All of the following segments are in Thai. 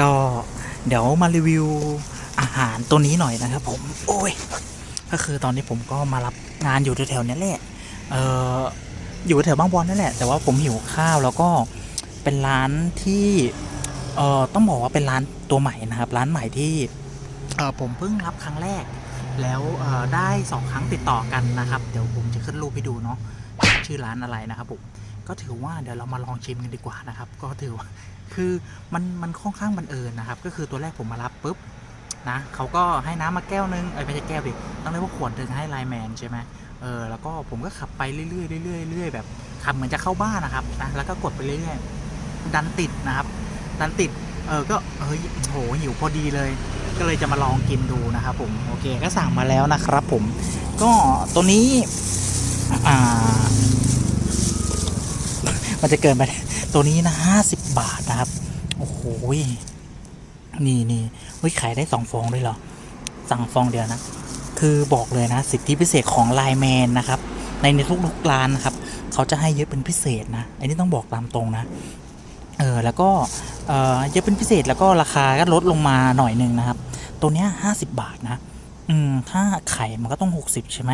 ก็เดี๋ยวมารีวิวอาหารตัวนี้หน่อยนะครับ ผมโอ้ยก็คือตอนนี้ผมก็มารับงานอยู่แถวๆนี้แหละเอออยู่แถวบางบอนนั่นแหละ แต่ว่าผมหิวข้าวแล้วก็เป็นร้านที่เออต้องบอกว่าเป็นร้านตัวใหม่นะครับ ร้านใหม่ที่เออผมเพิ่งรับครั้งแรก แล้วเออได้สองครั้งติดต่อกันนะครับ เดี๋ยวผมจะขึ้นรูปให้ดูเนาะชื่อร้านอะไรนะครับผม ก็ถือว่าเดี๋ยวเรามาลองชิมกันดีกว่านะครับ ก็ถือว่าคือมันมันค่อนข้างบังเอิญนะครับ ก็คือตัวแรกผมมารับปุ๊บนะเขาก็ให้น้ำมาแก้วนึงเอ้ยไม่ใช่แก้วดิต้องเรียกว่าขวดหนึ่งให้ไลแมนใช่ไหมเออแล้วก็ผมก็ขับไปเรื่อยๆเรื่อยๆเรื่อยๆแบบขับเหมือนจะเข้าบ้านนะครับนะแล้วก็กดไปเรื่อยๆดันติดนะครับ ดันติดเออก็เฮ้ยโหหิวพอดีเลย ก็เลยจะมาลองกินดูนะครับผมโอเคก็สั่งมาแล้วนะครับผมก็ตัวนี้อ่า มันจะเกินไปตัวนี้นะห้าสิบบาทนะครับ โอ้โหนี่นี่เฮ้ยขายได้สองฟองด้วยเหรอ สั่งฟองเดียวนะ คือบอกเลยนะ สิทธิพิเศษของไลแมนนะครับ ในในทุกๆร้านนะครับ เขาจะให้เยอะเป็นพิเศษนะ อันนี้ต้องบอกตามตรงนะ เออแล้วก็เออเยอะเป็นพิเศษแล้วก็ราคาก็ลดลงมาหน่อยหนึ่งนะครับ ตัวเนี้ยห้าสิบบาทนะ อืมถ้าไข่มันก็ต้องหกสิบใช่ไหม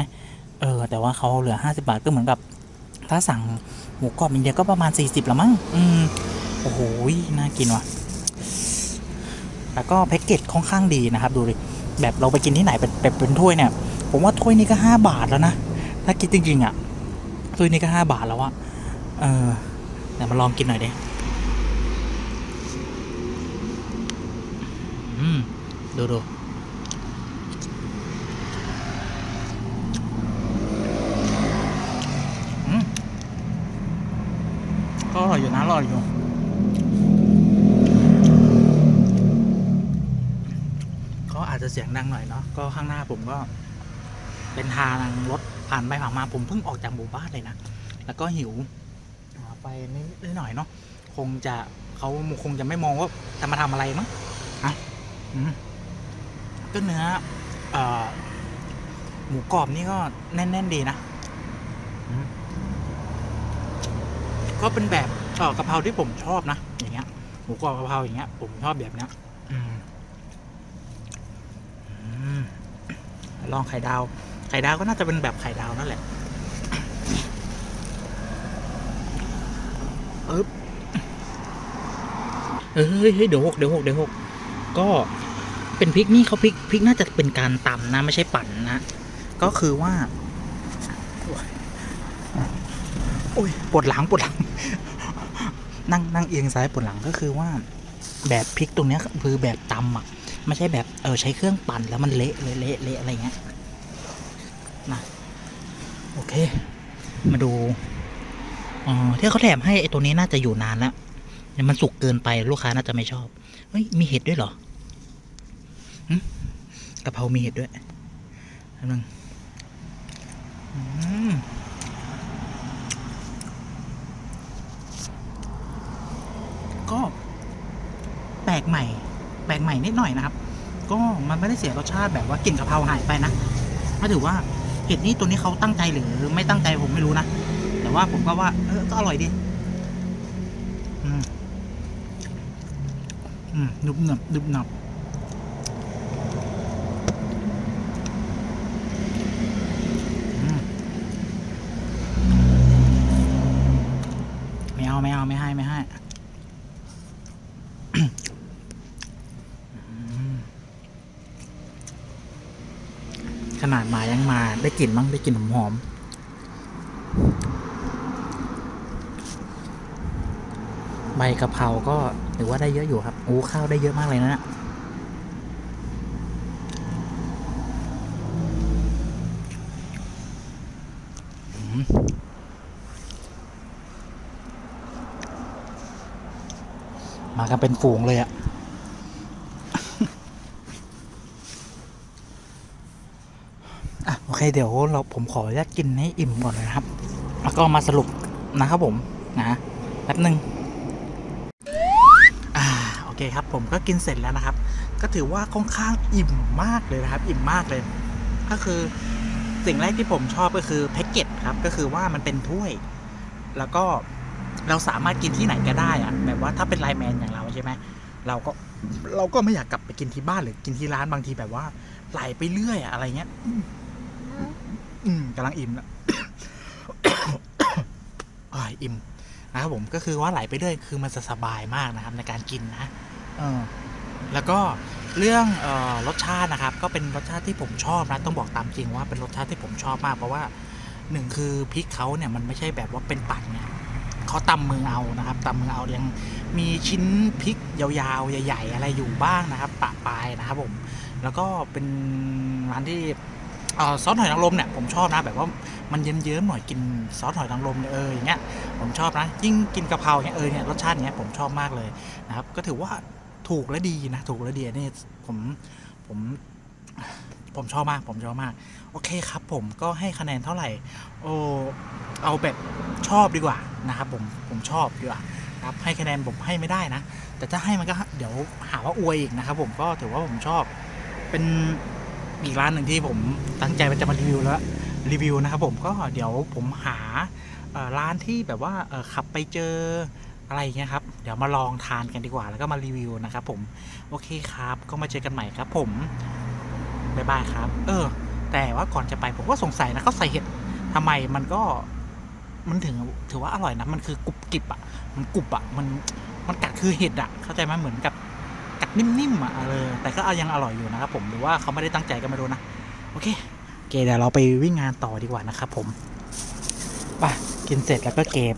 เออแต่ว่าเขาเหลือห้าสิบาทก็เหมือนกับ ถ้าสั่งหมูกรอบอินเดียก็ประมาณ 40ละมั้งอืมโอ้โหน่ากินว่ะ แล้วก็แพ็กเกจค่อนข้างดีนะครับดูดิแบบเราไปกินที่ไหนเป็นแบบเป็นถ้วยเนี่ย ผมว่าถ้วยนี้ก็ 5 บาทแล้วนะ ถ้าคิดจริงๆอะถ้วยนี้ก็ 5 บาทแล้วอะเออเดี๋ยวมาลองกินหน่อยดิอืมดูดู อืม ก็ อร่อยอยู่นะอร่อยอยู่ก็อาจจะเสียงดังหน่อยเนาะก็ข้างหน้าผมก็ เป็นทางรถผ่านไปผ่านมาผมเพิ่งออกจากหมู่บ้านเลยนะแล้วก็หิวไปนิดหน่อยเนาะคงจะเขาคงจะไม่มองว่าจะมาทำอะไรมั้งอะก็เนื้ออหมูกรอบนี่ก็แน่น ๆ ดีนะ ก็เป็นแบบเออกะเพราที่ผมชอบนะอย่างเงี้ยหมูกรอบกะเพราอย่างเงี้ย ผมชอบแบบเนี้ยอืมอืมลองไข่ดาว ไข่ดาวก็น่าจะเป็นแบบไข่ดาวนั่นแหละเอ๊บเฮ้ยเฮ้ยเดี๋ยวหกเดี๋ยวหกเดี๋ยวหกก็เป็นพริกนี่เขาพริกพริกน่าจะเป็นการตำนะ ไม่ใช่ปั่นนะ ก็คือว่า อ้ยปวดหลังปวดหลัง นั่งนั่งเอียงซ้ายปวดหลังก็คือว่า แบบพริกตรงเนี้ยคือแบบตำอะไม่ใช่แบบเออใช้เครื่องปั่นแล้วมันเละเละเละเละอะไรเงี้ยนะโอเค มาดูอ๋อที่เขาแถมให้ไอ้ตัวนี้น่าจะอยู่นานแล้วเนี่ยมันสุกเกินไปลูกค้าน่าจะไม่ชอบเฮ้ยมีเห็ดด้วยเหรอหึกะเพรามีเห็ดด้วยนึงอืม ก็แปล กใหม่ แปลกใหม่นิดหน่อยนะครับ ก็มันไม่ได้เสียรสชาติแบบว่ากลิ่นกะเพราหายไปนะก็ถือว่าเห็ดนี้ตัวนี้เขาตั้งใจหรือไม่ตั้งใจผมไม่รู้นะ แต่ว่าผมก็ว่าเออก็อร่อยดี อืม อืมนุบหนับนุบหนับไม่เอาไม่เอาไม่ให้ไม่ให้ ขนาดมายังมาได้กลิ่นบ้งได้กลิ่นหอมๆใบกะเพราก็ถือว่าได้เยอะอยู่ครับโอ้ข้าวได้เยอะมากเลยนะมมากันเป็นฝูงเลยอะ อะโอ เคเดี๋ยวเราผมขออนุญาตกินให้อิ่มก่อนนะครับ แล้วก็มาสรุปนะครับผมนะแป๊บหนึ่งอ่าโอเคครับผมก็กินเสร็จแล้วนะครับ ก็ถือว่าค่อนข้างอิ่มมากเลยนะครับ อิ่มมากเลย ก็คือสิ่งแรกที่ผมชอบก็คือแพ็กเกจครับก็คือว่ามันเป็นถ้วย แล้วก็เราสามารถกินที่ไหนก็ได้อะแบบว่าถ้าเป็นไลน์แมนอย่างเราใช่ไหมเราก็เราก็ไม่อยากกลับไปกินที่บ้านหรือกินที่ร้านบางทีแบบว่าไหลไปเรื่อยอะอะไรเงี้ย อืมกำลังอิ่มล้วอ่ายอิ่มนะครับผมก็คือว่าไหลไปเรื่อยคือมันจะสบายมากนะครับ ในการกินนะเออแล้วก็เรื่องออรสชาตินะครับ ก็เป็นรสชาติที่ผมชอบนะ ต้องบอกตามจริงว่าเป็นรสชาติที่ผมชอบมาก เพราะว่าหนึ่งคือพริกเขาเนี่ยมันไม่ใช่แบบว่าเป็นปัดไงเขาตำมือเอานะครับตำมือเอายังมีชิ้นพริกยาวๆใหญ่ ๆ อะไรอยู่บ้างนะครับปะปลายนะครับผม แล้วก็เป็นร้านที่ ซอสหอยนางรมเนี่ยผมชอบนะแบบว่ามันเยิ้มๆหน่อยกินซอสหอยนางรมเนี่ยเอออย่างเงี้ยผมชอบนะ ยิ่งกินกะเพราเนี่ยเออเนี่ยรสชาติเนี้ยผมชอบมากเลยนะครับ ก็ถือว่าถูกและดีนะถูกและดีนี่ผมผมผมชอบมาก ผมชอบมาก โอเคครับผมก็ให้คะแนนเท่าไหร่ โอเอาแบบชอบดีกว่านะครับผมผมชอบดีกว่านะครับให้คะแนนผมให้ไม่ได้นะ แต่ถ้าให้มันก็เดี๋ยวหาว่าอวยอีกนะครับผมก็ถือว่าผมชอบเป็น อีกร้านหนึ่งที่ผมตั้งใจว่าจะมารีวิวแล้วรีวิวนะครับผมก็เดี๋ยวผมหาร้านที่แบบว่าขับไปเจออะไรอย่างเงี้ยครับ เดี๋ยวมาลองทานกันดีกว่า แล้วก็มารีวิวนะครับผม โอเคครับ ก็มาเจอกันใหม่ครับผมบ๊ายบายครับ เออ แต่ว่าก่อนจะไปผมก็สงสัยนะเขาใส่เห็ดทำไมมันก็มันถึงถือว่าอร่อยนะ มันคือกรุบกริบอะ มันกรุบอะ มันมันกัดคือเห็ดอะ เข้าใจไหมเหมือนกับ นิ่มๆอะเออแต่ก็ยังอร่อยอยู่นะครับผมหรือว่าเขาไม่ได้ตั้งใจก็ไม่รู้นะโอเคโอเคเดี๋ยวเราไปวิ่งงานต่อดีกว่านะครับผมไปกินเสร็จแล้วก็เก็บ